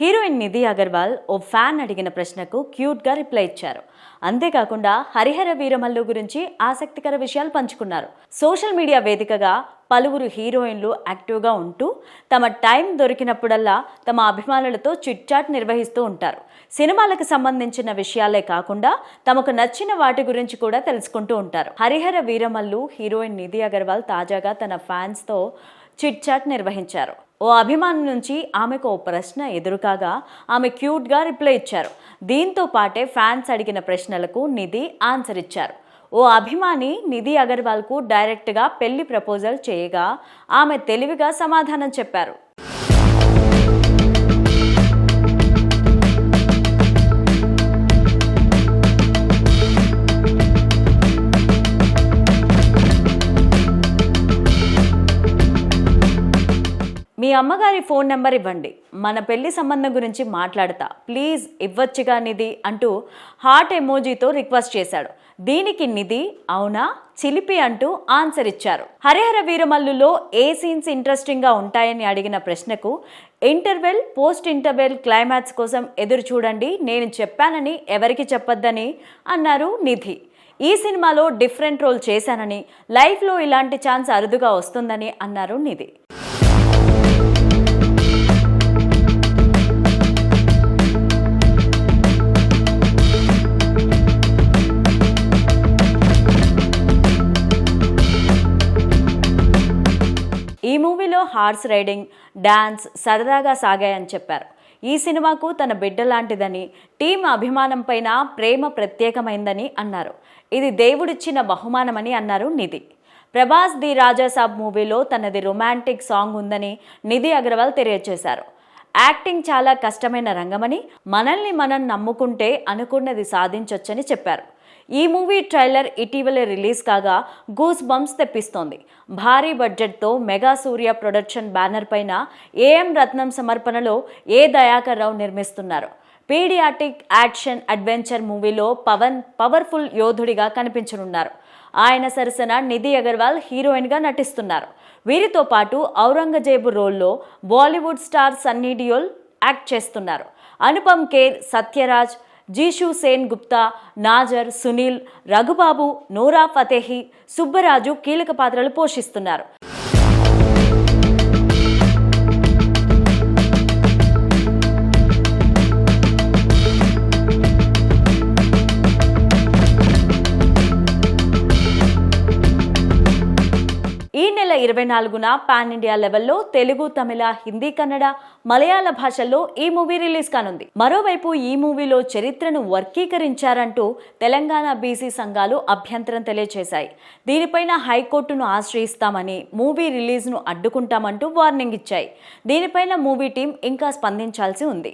Heroine Nidhi Agarwal ఓ fan అడిగిన ప్రశ్నకు క్యూట్గా రిప్లై ఇచ్చారు. అంతేకాకుండా హరిహర వీరమల్లు గురించి ఆసక్తికర విషయాలు పంచుకున్నారు. సోషల్ మీడియా వేదికగా పలువురు హీరోయిన్లు యాక్టివ్గా ఉంటూ తమ టైం దొరికినప్పుడల్లా తమ అభిమానులతో చిట్చాట్ నిర్వహిస్తూ ఉంటారు. సినిమాలకు సంబంధించిన విషయాలే కాకుండా తమకు నచ్చిన వాటి గురించి కూడా తెలుసుకుంటూ ఉంటారు. హరిహర వీరమల్లు హీరోయిన్ నిధి అగర్వాల్ తాజాగా తన ఫ్యాన్స్తో చిట్ చాట్ నిర్వహించారు. ఓ అభిమాని నుంచి ఆమెకు ఓ ప్రశ్న ఎదురుకాగా ఆమె క్యూట్గా రిప్లై ఇచ్చారు. దీంతో పాటే ఫ్యాన్స్ అడిగిన ప్రశ్నలకు నిధి ఆన్సర్ ఇచ్చారు. ఓ అభిమాని నిధి అగర్వాల్కు డైరెక్ట్గా పెళ్ళి ప్రపోజల్ చేయగా ఆమె తెలివిగా సమాధానం చెప్పారు. మీ అమ్మగారి ఫోన్ నెంబర్ ఇవ్వండి. మన పెళ్ళి సంబంధం గురించి మాట్లాడతా. ప్లీజ్ ఇవ్వచ్చుగా నిధి అంటూ హార్ట్ ఎమోజీతో రిక్వెస్ట్ చేశాడు. దీనికి నిధి అవునా? చిలిపి అంటూ ఆన్సర్ ఇచ్చారు. హరిహర వీరమల్లులో ఏ సీన్స్ ఇంట్రెస్టింగ్గా ఉంటాయని అడిగిన ప్రశ్నకు ఇంటర్వెల్ పోస్ట్ ఇంటర్వెల్ క్లైమాక్స్ కోసం ఎదురు చూడండి. నేను చెప్పానని ఎవరికి చెప్పొద్దని అన్నారు నిధి. ఈ సినిమాలో డిఫరెంట్ రోల్ చేశానని లైఫ్లో ఇలాంటి ఛాన్స్ అరుదుగా వస్తుందని అన్నారు నిధి. ఈ హార్స్ రైడింగ్ డాన్స్ సరదాగా సాగాయని చెప్పారు. ఈ సినిమాకు తన బిడ్డ లాంటిదని టీం అభిమానం పైన ప్రేమ ప్రత్యేకమైందని అన్నారు. ఇది దేవుడిచ్చిన బహుమానమని అన్నారు నిధి. ప్రభాస్ ది రాజాసాబ్ మూవీలో తనది రొమాంటిక్ సాంగ్ ఉందని నిధి అగర్వాల్ తెలియజేశారు. యాక్టింగ్ చాలా కష్టమైన రంగమని మనల్ని మనం నమ్ముకుంటే అనుకున్నది సాధించొచ్చని చెప్పారు. ఈ మూవీ ట్రైలర్ ఇటీవలే రిలీజ్ కాగా గూస్ బంప్స్ తెప్పిస్తోంది. భారీ బడ్జెట్తో మెగా సూర్య ప్రొడక్షన్ బ్యానర్ పైన ఏఎం రత్నం సమర్పణలో ఏ దయాకర్ రావు నిర్మిస్తున్నారు. పీడియాటిక్ యాక్షన్ అడ్వెంచర్ మూవీలో పవన్ పవర్ఫుల్ యోధుడిగా కనిపించనున్నారు. ఆయన సరసన నిధి అగర్వాల్ హీరోయిన్గా నటిస్తున్నారు. వీరితో పాటు ఔరంగజేబు రోల్లో Bollywood star Sunny Deol act చేస్తున్నారు. అనుపమ్ ఖేర్ సత్యరాజ్ జీషు సేన్ గుప్తా నాజర్ సునీల్ రఘుబాబు నూరా ఫతేహి సుబ్బరాజు కీలక పాత్రలు పోషిస్తున్నారు. ఇరవై నాలుగున పాన్ ఇండియా లెవెల్లో తెలుగు తమిళ హిందీ కన్నడ మలయాళ భాషల్లో ఈ మూవీ రిలీజ్ కానుంది. మరోవైపు ఈ మూవీలో చరిత్రను వర్గీకరించారంటూ తెలంగాణ బీసీ సంఘాలు అభ్యంతరం తెలియజేశాయి దీనిపైన హైకోర్టును ఆశ్రయిస్తామని మూవీ రిలీజ్ను అడ్డుకుంటామంటూ వార్నింగ్ ఇచ్చాయి. దీనిపైన మూవీ టీం ఇంకా స్పందించాల్సి ఉంది.